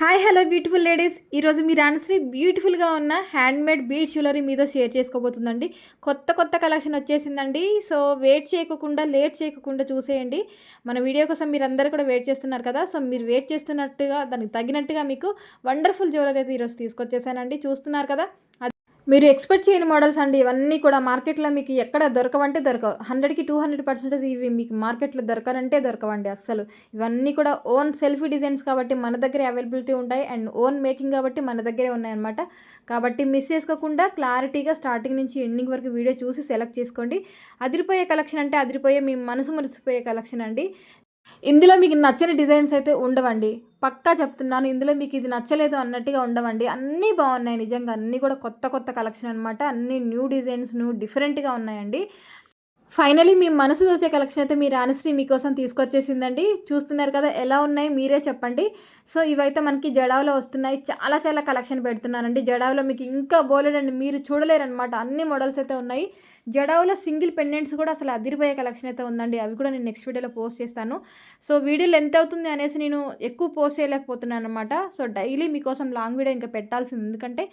Hi hello beautiful ladies. ఈరోజు మీ రాణశ్రీ బ్యూటిఫుల్గా ఉన్న హ్యాండ్మేడ్ బీడ్ జ్యువెలరీ మీతో షేర్ చేసుకోబోతుందండి. కొత్త కొత్త కలెక్షన్ వచ్చేసిందండి. సో వెయిట్ చేయకుండా లేట్ చేయకుండా చూసేయండి. మన వీడియో కోసం మీరు అందరూ కూడా వెయిట్ చేస్తున్నారు కదా. సో మీరు వెయిట్ చేస్తున్నట్టుగా దానికి తగినట్టుగా మీకు వండర్ఫుల్ జ్యువెలరీ అయితే ఈరోజు తీసుకొచ్చేసానండి. చూస్తున్నారు కదా? మీరు ఎక్స్పెక్ట్ చేయని మోడల్స్ అండి. ఇవన్నీ కూడా మార్కెట్లో మీకు ఎక్కడ దొరకవంటే దొరకవు. హండ్రెడ్కి టూ హండ్రెడ్ పర్సెంటేజ్ ఇవి మీకు మార్కెట్లో దొరకాలంటే దొరకవండి అస్సలు. ఇవన్నీ కూడా ఓన్ సెల్ఫీ డిజైన్స్ కాబట్టి మన దగ్గర అవైలబిలిటీ ఉంటాయి అండ్ ఓన్ మేకింగ్ కాబట్టి మన దగ్గరే ఉన్నాయన్నమాట. కాబట్టి మిస్ చేసుకోకుండా క్లారిటీగా స్టార్టింగ్ నుంచి ఎండింగ్ వరకు వీడియో చూసి సెలెక్ట్ చేసుకోండి. అదిరిపోయే కలెక్షన్ అంటే అదిరిపోయే మీ మనసు మురిసిపోయే కలెక్షన్ అండి. ఇందులో మీకు నచ్చని డిజైన్స్ అయితే ఉండవండి. పక్కా చెప్తున్నాను ఇందులో మీకు ఇది నచ్చలేదు అన్నట్టుగా ఉండవండి. అన్నీ బాగున్నాయి నిజంగా. అన్నీ కూడా కొత్త కొత్త కలెక్షన్ అనమాట అన్నీ న్యూ డిజైన్స్ న్యూ డిఫరెంట్గా ఉన్నాయండి. ఫైనలీ మీ మనసు దోసే కలెక్షన్ అయితే మీ రాణిశ్రీ మీకోసం తీసుకొచ్చేసిందండి. చూస్తున్నారు కదా ఎలా ఉన్నాయి మీరే చెప్పండి. సో ఇవైతే మనకి జడావులో వస్తున్నాయి. చాలా చాలా కలెక్షన్ పెడుతున్నానండి. జడావులో మీకు ఇంకా బోలేడండి. మీరు చూడలేరనమాట అన్ని మోడల్స్ అయితే ఉన్నాయి. జడావులో సింగిల్ పెండెంట్స్ కూడా అసలు అదిరిపోయే కలెక్షన్ అయితే ఉందండి. అవి కూడా నేను నెక్స్ట్ వీడియోలో పోస్ట్ చేస్తాను. సో వీడియోలు ఎంత అవుతుంది అనేసి నేను ఎక్కువ పోస్ట్ చేయలేకపోతున్నాను అనమాట సో డైలీ మీకోసం లాంగ్ వీడియో ఇంకా పెట్టాల్సింది. ఎందుకంటే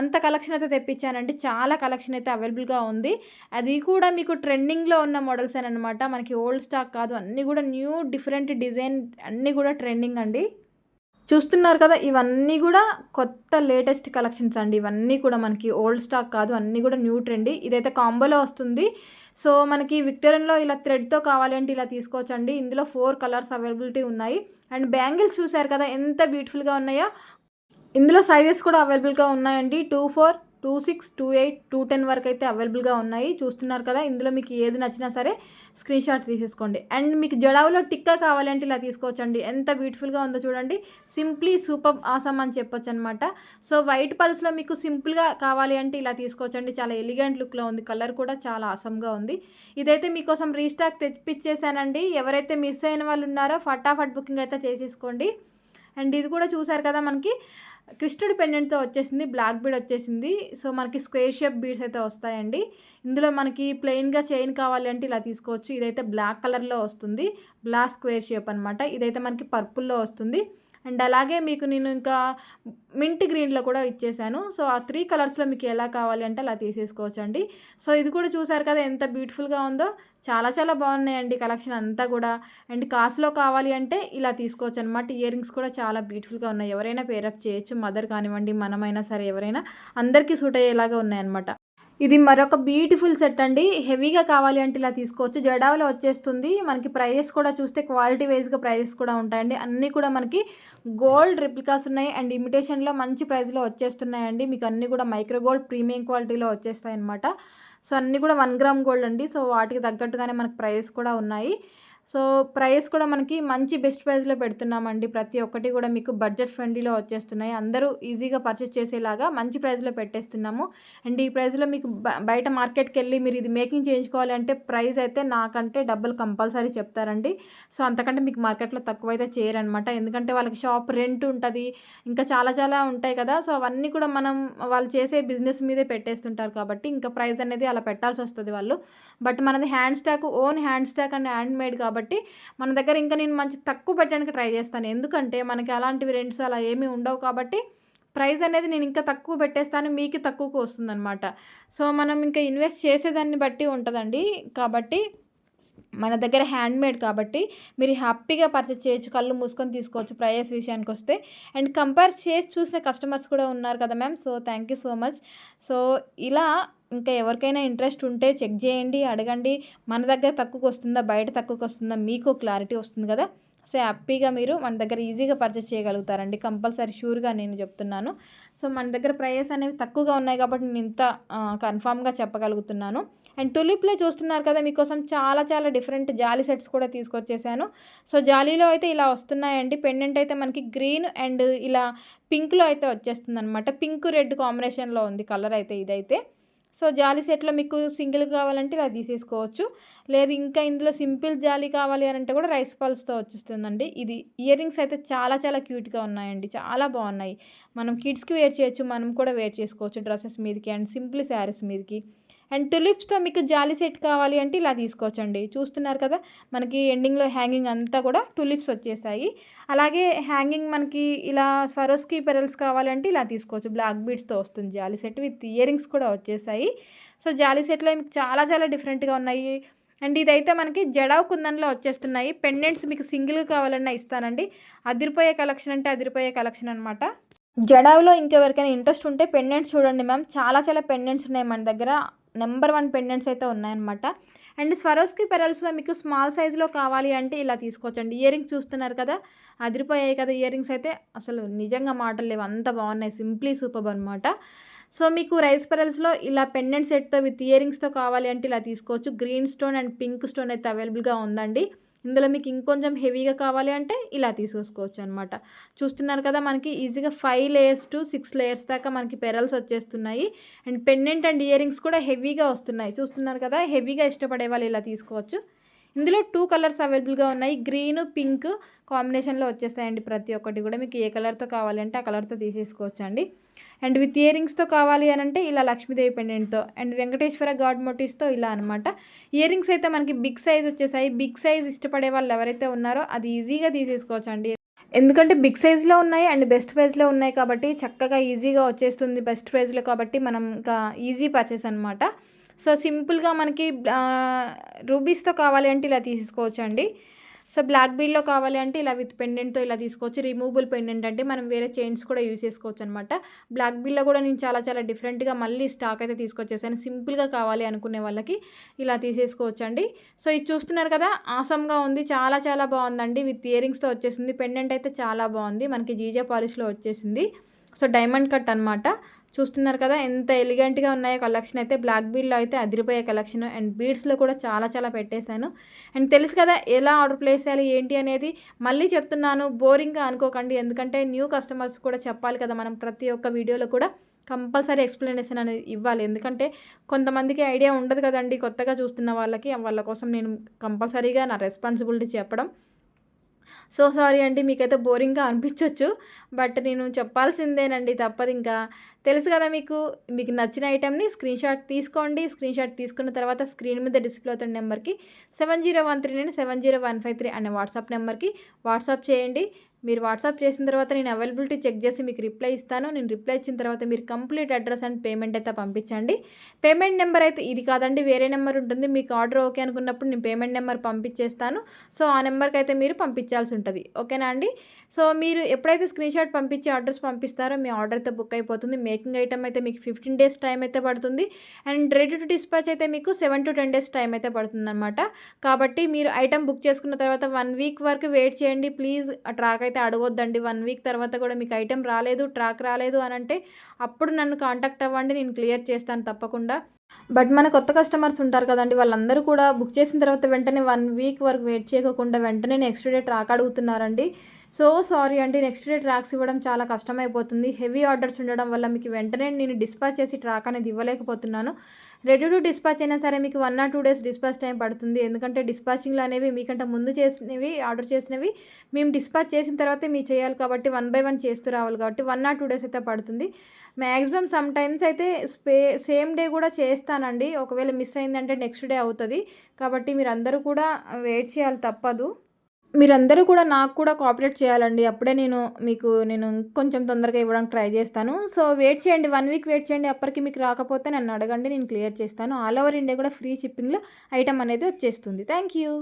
అంత కలెక్షన్ అయితే తెప్పించానండి. చాలా కలెక్షన్ అయితే అవైలబుల్గా ఉంది. అది కూడా మీకు ట్రెండింగ్లో ఉన్న మోడల్స్ అనమాట మనకి ఓల్డ్ స్టాక్ కాదు. అన్నీ కూడా న్యూ డిఫరెంట్ డిజైన్ అన్నీ కూడా ట్రెండింగ్ అండి. చూస్తున్నారు కదా ఇవన్నీ కూడా కొత్త లేటెస్ట్ కలెక్షన్స్ అండి. ఇవన్నీ కూడా మనకి ఓల్డ్ స్టాక్ కాదు అన్నీ కూడా న్యూ ట్రెండ్. ఇదైతే కాంబోలో వస్తుంది. సో మనకి విక్టోరియన్లో ఇలా థ్రెడ్తో కావాలి అంటే ఇలా తీసుకోవచ్చండి. ఇందులో ఫోర్ కలర్స్ అవైలబిలిటీ ఉన్నాయి. అండ్ బ్యాంగిల్స్ చూసారు కదా ఎంత బ్యూటిఫుల్గా ఉన్నాయో. ఇందులో సైజెస్ కూడా అవైలబుల్గా ఉన్నాయండి. Two four. Two six two eight two ten వరకు అయితే అవైలబుల్గా ఉన్నాయి. చూస్తున్నారు కదా ఇందులో మీకు ఏది నచ్చినా సరే స్క్రీన్ షాట్ తీసేసుకోండి. అండ్ మీకు జడావులో టిక్కా కావాలంటే ఇలా తీసుకోవచ్చండి. ఎంత బ్యూటిఫుల్గా ఉందో చూడండి. సింప్లీ సూపర్ ఆసమ్ అని చెప్పొచ్చు అనమాట సో వైట్ పల్స్లో మీకు సింపుల్గా కావాలి అంటే ఇలా తీసుకోవచ్చండి. చాలా ఎలిగెంట్ లుక్లో ఉంది. కలర్ కూడా చాలా ఆసమ్గా ఉంది. ఇదైతే మీకోసం రీస్టాక్ తెప్పించేసానండి ఎవరైతే మిస్ అయిన వాళ్ళు ఉన్నారో ఫటాఫట్ బుకింగ్ అయితే చేసేసుకోండి. అండ్ ఇది కూడా చూసారు కదా మనకి కృష్ణుడి పెండెంట్తో వచ్చేసింది బ్లాక్ బీడ్ వచ్చేసింది. సో మనకి స్క్వేర్ షేప్ బీడ్స్ అయితే వస్తాయండి. ఇందులో మనకి ప్లెయిన్గా చైన్ కావాలి అంటే ఇలా తీసుకోవచ్చు. ఇదైతే బ్లాక్ కలర్లో వస్తుంది. బ్లాక్ స్క్వేర్ షేప్ అనమాట ఇదైతే మనకి పర్పుల్లో వస్తుంది. అండ్ అలాగే మీకు నేను ఇంకా మింట్ గ్రీన్లో కూడా ఇచ్చేసాను. సో ఆ త్రీ కలర్స్లో మీకు ఎలా కావాలి అంటే అలా తీసేసుకోవచ్చు అండి సో ఇది కూడా చూసారు కదా ఎంత బ్యూటిఫుల్గా ఉందో. చాలా చాలా బాగున్నాయండి కలెక్షన్ అంతా కూడా. అండ్ కాస్ట్లో కావాలి అంటే ఇలా తీసుకోవచ్చు అనమాట ఇయర్ రింగ్స్ కూడా చాలా బ్యూటిఫుల్గా ఉన్నాయి. ఎవరైనా పేరప్ చేయొచ్చు మదర్ కానివ్వండి మనమైనా సరే ఎవరైనా అందరికీ సూట్ అయ్యేలాగా ఉన్నాయన్నమాట. ఇది మరొక బ్యూటిఫుల్ సెట్ అండి. హెవీగా కావాలి అంటే ఇలా తీసుకోవచ్చు. జడావులో వచ్చేస్తుంది. మనకి ప్రైజెస్ కూడా చూస్తే క్వాలిటీ వైజ్గా ప్రైజెస్ కూడా ఉంటాయండి. అన్నీ కూడా మనకి గోల్డ్ రిప్లికాస్ ఉన్నాయి. అండ్ ఇమిటేషన్లో మంచి ప్రైస్లో వచ్చేస్తున్నాయండి. మీకు అన్నీ కూడా మైక్రో గోల్డ్ ప్రీమియం క్వాలిటీలో వచ్చేస్తాయి అనమాట సో అన్నీ కూడా వన్ గ్రామ్ గోల్డ్ అండి. సో వాటికి తగ్గట్టుగానే మనకు ప్రైస్ కూడా ఉన్నాయి. సో ప్రైస్ కూడా మనకి మంచి బెస్ట్ ప్రైస్లో పెడుతున్నామండి. ప్రతి ఒక్కటి కూడా మీకు బడ్జెట్ ఫ్రెండ్లీలో వచ్చేస్తున్నాయి. అందరూ ఈజీగా పర్చేస్ చేసేలాగా మంచి ప్రైస్లో పెట్టేస్తున్నాము. అండ్ ఈ ప్రైస్లో మీకు బయట మార్కెట్కి వెళ్ళి మీరు ఇది మేకింగ్ చేయించుకోవాలి అంటే ప్రైస్ అయితే నాకంటే డబ్బులు కంపల్సరీ చెప్తారండి. సో అంతకంటే మీకు మార్కెట్లో తక్కువ అయితే చేయరనమాట. ఎందుకంటే వాళ్ళకి షాప్ రెంట్ ఉంటుంది ఇంకా చాలా చాలా ఉంటాయి కదా. సో అవన్నీ కూడా మనం వాళ్ళు చేసే బిజినెస్ మీదే పెట్టేస్తుంటారు కాబట్టి ఇంకా ప్రైస్ అనేది అలా పెట్టాల్సి వస్తుంది వాళ్ళు. బట్ మనది hand stock own hand stock and hand made కాబట్టి కాబట్టి మన దగ్గర ఇంకా నేను మంచి తక్కువ పెట్టడానికి ట్రై చేస్తాను. ఎందుకంటే మనకి అలాంటివి రెంట్స్ అలా ఏమీ ఉండవు కాబట్టి ప్రైస్ అనేది నేను ఇంకా తక్కువ పెట్టేస్తాను మీకు తక్కువకు వస్తుందన్నమాట. సో మనం ఇంకా ఇన్వెస్ట్ చేసేదాన్ని బట్టి ఉంటుందండి. కాబట్టి మన దగ్గర హ్యాండ్మేడ్ కాబట్టి మీరు హ్యాపీగా పర్చేస్ చేయొచ్చు కళ్ళు మూసుకొని తీసుకోవచ్చు ప్రైస్ విషయానికి వస్తే. అండ్ కంపేర్ చేసి చూసిన కస్టమర్స్ కూడా ఉన్నారు కదా ma'am so thank you so much so ఇలా ఇంకా ఎవరికైనా ఇంట్రెస్ట్ ఉంటే చెక్ చేయండి అడగండి. మన దగ్గర తక్కువకి వస్తుందా బయట తక్కువకి వస్తుందా మీకు క్లారిటీ వస్తుంది కదా. సో హ్యాపీగా మీరు మన దగ్గర ఈజీగా పర్చేస్ చేయగలుగుతారండి. కంపల్సరీ షూర్గా నేను చెప్తున్నాను. సో మన దగ్గర ప్రైస్ అనేవి తక్కువగా ఉన్నాయి కాబట్టి నేను ఇంత కన్ఫామ్గా చెప్పగలుగుతున్నాను. అండ్ టులిప్లో చూస్తున్నారు కదా మీకోసం చాలా చాలా డిఫరెంట్ జాలీ సెట్స్ కూడా తీసుకొచ్చేసాను. సో జాలీలో అయితే ఇలా వస్తున్నాయండి. పెండెంట్ అయితే మనకి గ్రీన్ అండ్ ఇలా పింక్లో అయితే వచ్చేస్తుంది అనమాట పింక్ రెడ్ కాంబినేషన్లో ఉంది కలర్ అయితే ఇదైతే. సో జాలీ సెట్లో మీకు సింగిల్ కావాలంటే ఇలా తీసేసుకోవచ్చు. లేదు ఇంకా ఇందులో సింపుల్ జాలీ కావాలి అని అంటే కూడా రైస్ పల్స్తో వచ్చేస్తుందండి. ఇది ఇయర్ రింగ్స్ అయితే చాలా చాలా క్యూట్గా ఉన్నాయండి. చాలా బాగున్నాయి. మనం కిడ్స్కి వేర్ చేయొచ్చు మనం కూడా వేర్ చేసుకోవచ్చు డ్రెస్సెస్ మీదకి అండ్ సింపుల్ శారీస్ మీదకి. అండ్ టులిప్స్తో మీకు జాలీ సెట్ కావాలి అంటే ఇలా తీసుకోవచ్చండి. చూస్తున్నారు కదా మనకి ఎండింగ్లో హ్యాంగింగ్ అంతా కూడా టులిప్స్ వచ్చేసాయి. అలాగే హ్యాంగింగ్ మనకి ఇలా స్వరోస్కి పెరల్స్ కావాలంటే ఇలా తీసుకోవచ్చు. బ్లాక్ బీడ్స్తో వస్తుంది జాలీ సెట్ విత్ ఇయరింగ్స్ కూడా వచ్చేసాయి. సో జాలి సెట్లో మీకు చాలా చాలా డిఫరెంట్గా ఉన్నాయి. అండ్ ఇదైతే మనకి జడావ్ కుందన్లో వచ్చేస్తున్నాయి. పెండెంట్స్ మీకు సింగిల్ కావాలన్నా ఇస్తానండి. అదిరిపోయే కలెక్షన్ అంటే అదిరిపోయే కలెక్షన్ అనమాట జడావులో ఇంకెవరికైనా ఇంట్రెస్ట్ ఉంటే పెండెంట్స్ చూడండి మ్యామ్. చాలా చాలా పెండెంట్స్ ఉన్నాయి మన దగ్గర. నెంబర్ వన్ పెండెంట్స్ అయితే ఉన్నాయన్నమాట. అండ్ స్వరోస్కి పెరల్స్లో మీకు స్మాల్ సైజులో కావాలి అంటే ఇలా తీసుకోవచ్చండి. ఇయర్ రింగ్స్ చూస్తున్నారు కదా అదిరిపోయాయి కదా ఇయర్ రింగ్స్ అయితే. అసలు నిజంగా మాటలు లేవు. అంత బాగున్నాయి. సింప్లీ సూపర్ అనమాట సో మీకు రైస్ పెరల్స్లో ఇలా పెండెంట్ సెట్తో విత్ ఇయర్ రింగ్స్తో కావాలి అంటే ఇలా తీసుకోవచ్చు. Green stone and pink stone అయితే అవైలబుల్గా ఉందండి. ఇందులో మీకు ఇంకొంచెం హెవీగా కావాలి అంటే ఇలా తీసుకోవచ్చు అనమాట చూస్తున్నారు కదా మనకి ఈజీగా five layers to six layers దాకా మనకి పెరల్స్ వచ్చేస్తున్నాయి. And pendant and earrings కూడా హెవీగా వస్తున్నాయి. చూస్తున్నారు కదా హెవీగా ఇష్టపడే వాళ్ళు ఇలా తీసుకోవచ్చు. ఇందులో టూ కలర్స్ అవైలబుల్గా ఉన్నాయి. గ్రీన్ పింక్ కాంబినేషన్లో వచ్చేస్తాయండి ప్రతి ఒక్కటి కూడా. మీకు ఏ కలర్తో కావాలంటే ఆ కలర్తో తీసేసుకోవచ్చు అండ్ విత్ ఇయరింగ్స్తో కావాలి అని అంటే ఇలా లక్ష్మీదేవి పెండెంట్తో అండ్ వెంకటేశ్వర గాడ్ మోటివ్స్తో ఇలా అనమాట ఇయరింగ్స్ అయితే మనకి బిగ్ సైజ్ వచ్చేసాయి. బిగ్ సైజ్ ఇష్టపడే వాళ్ళు ఎవరైతే ఉన్నారో అది ఈజీగా తీసేసుకోవచ్చండి. ఎందుకంటే బిగ్ సైజ్లో ఉన్నాయి అండ్ బెస్ట్ ప్రైజ్లో ఉన్నాయి కాబట్టి చక్కగా ఈజీగా వచ్చేస్తుంది బెస్ట్ ప్రైజ్లో కాబట్టి మనం ఇంకా ఈజీ పర్చేస్ అనమాట సో సింపుల్గా మనకి రూబీస్తో కావాలి అంటే ఇలా తీసుకోవచ్చు అండి సో బ్లాక్ బీడ్లో కావాలి అంటే ఇలా విత్ పెండెంట్తో ఇలా తీసుకోవచ్చు. రిమూవబుల్ పెండెంట్ అంటే మనం వేరే చైన్స్ కూడా యూస్ చేసుకోవచ్చు అనమాట బ్లాక్ బీడ్లో కూడా నేను చాలా చాలా డిఫరెంట్గా మళ్ళీ స్టాక్ అయితే తీసుకొచ్చేసాను. సింపుల్గా కావాలి అనుకునే వాళ్ళకి ఇలా తీసేసుకోవచ్చు అండి సో ఇది చూస్తున్నారు కదా ఆసమ్గా ఉంది. చాలా చాలా బాగుందండి. విత్ ఇయరింగ్స్తో వచ్చేసింది. పెండెంట్ అయితే చాలా బాగుంది. మనకి జీజే పాలిష్లో వచ్చేసింది. సో డైమండ్ కట్ అనమాట చూస్తున్నారు కదా ఎంత ఎలిగెంట్గా ఉన్నాయో కలెక్షన్ అయితే. బ్లాక్ బీడ్లో అయితే అదిరిపోయే కలెక్షన్ అండ్ బీడ్స్లో కూడా చాలా చాలా పెట్టేశాను. అండ్ తెలుసు కదా ఎలా ఆర్డర్ ప్లేస్ చేయాలి ఏంటి అనేది. మళ్ళీ చెప్తున్నాను బోరింగ్గా అనుకోకండి. ఎందుకంటే న్యూ కస్టమర్స్ కూడా చెప్పాలి కదా మనం ప్రతి ఒక్క వీడియోలో కూడా కంపల్సరీ ఎక్స్ప్లెనేషన్ అనేది ఇవ్వాలి. ఎందుకంటే కొంతమందికి ఐడియా ఉండదు కదండి కొత్తగా చూస్తున్న వాళ్ళకి. వాళ్ళ కోసం నేను కంపల్సరీగా నా రెస్పాన్సిబిలిటీ చెప్పడం. సో సారీ అండి మీకైతే బోరింగ్గా అనిపించవచ్చు బట్ నేను చెప్పాల్సిందేనండి తప్పదు ఇంకా. తెలుసు కదా మీకు మీకు నచ్చిన ఐటెంని స్క్రీన్ షాట్ తీసుకోండి. స్క్రీన్ షాట్ తీసుకున్న తర్వాత స్క్రీన్ మీద డిస్ప్లే అవుతున్న నెంబర్కి seven zero one three nine seven zero one five three అనే వాట్సాప్ నెంబర్కి వాట్సాప్ చేయండి. మీరు వాట్సాప్ చేసిన తర్వాత నేను అవైలబిలిటీ చెక్ చేసి మీకు రిప్లై ఇస్తాను. నేను రిప్లై ఇచ్చిన తర్వాత మీరు కంప్లీట్ అడ్రస్ అండ్ పేమెంట్ అయితే పంపించండి. పేమెంట్ నెంబర్ అయితే ఇది కాదండి వేరే నెంబర్ ఉంటుంది. మీకు ఆర్డర్ ఓకే అనుకున్నప్పుడు నేను పేమెంట్ నెంబర్ పంపించేస్తాను. సో ఆ నెంబర్కి అయితే మీరు పంపించాల్సి ఉంటుంది. ఓకేనా అండి? సో మీరు ఎప్పుడైతే స్క్రీన్ షాట్ పంపించి ఆర్డర్స్ పంపిస్తారో మీ ఆర్డర్ అయితే బుక్ అయిపోతుంది. మేకింగ్ ఐటమ్ అయితే మీకు ఫిఫ్టీన్ డేస్ టైం అయితే పడుతుంది. అండ్ రెడీ టు డిస్పాచ్ అయితే మీకు seven to ten days time అయితే పడుతుంది అనమాట కాబట్టి మీరు ఐటమ్ బుక్ చేసుకున్న తర్వాత వన్ వీక్ వరకు వెయిట్ చేయండి. ప్లీజ్ ట్రాక్ అయితే అడగొద్దండి. వన్ వీక్ తర్వాత కూడా మీకు ఐటెం రాలేదు ట్రాక్ రాలేదు అని అంటే అప్పుడు నన్ను కాంటాక్ట్ అవ్వండి. నేను క్లియర్ చేస్తాను తప్పకుండా. బట్ మన కొత్త కస్టమర్స్ ఉంటారు కదండి వాళ్ళందరూ కూడా బుక్ చేసిన తర్వాత వెంటనే వన్ వీక్ వరకు వెయిట్ చేయకుండా వెంటనే నెక్స్ట్ డే ట్రాక్ అడుగుతున్నారండి. సో సారీ అండి నెక్స్ట్ డే ట్రాక్స్ ఇవ్వడం చాలా కష్టమైపోతుంది. హెవీ ఆర్డర్స్ ఉండడం వల్ల మీకు వెంటనే నేను డిస్పాచ్ చేసి ట్రాక్ అనేది ఇవ్వలేకపోతున్నాను. రెడీ టు డిస్పాచ్ అయినా సరే మీకు one or two days dispatch time పడుతుంది. ఎందుకంటే డిస్పాచింగ్లు అనేవి మీకంటే ముందు చేసినవి ఆర్డర్ చేసినవి మేము డిస్పాచ్ చేసిన తర్వాతే మీరు చేయాలి కాబట్టి వన్ బై వన్ చేస్తూ రావాలి కాబట్టి వన్ ఆర్ టూ డేస్ అయితే పడుతుంది. మ్యాక్సిమం సమ్ టైమ్స్ అయితే స్పే సేమ్ డే కూడా చేస్తానండి. ఒకవేళ మిస్ అయిందంటే నెక్స్ట్ డే అవుతుంది. కాబట్టి మీరు అందరూ కూడా వెయిట్ చేయాలి తప్పదు. మీరందరూ కూడా నాకు కూడా కోఆపరేట్ చేయాలండి. అప్పుడే నేను మీకు నేను కొంచెం తొందరగా ఇవ్వడానికి ట్రై చేస్తాను. సో వెయిట్ చేయండి. వన్ వీక్ వెయిట్ చేయండి. అప్పటికి మీకు రాకపోతే నన్ను అడగండి. నేను క్లియర్ చేస్తాను. ఆల్ ఓవర్ ఇండియా కూడా ఫ్రీ షిప్పింగ్లో ఐటమ్ అనేది వచ్చేస్తుంది. Thank you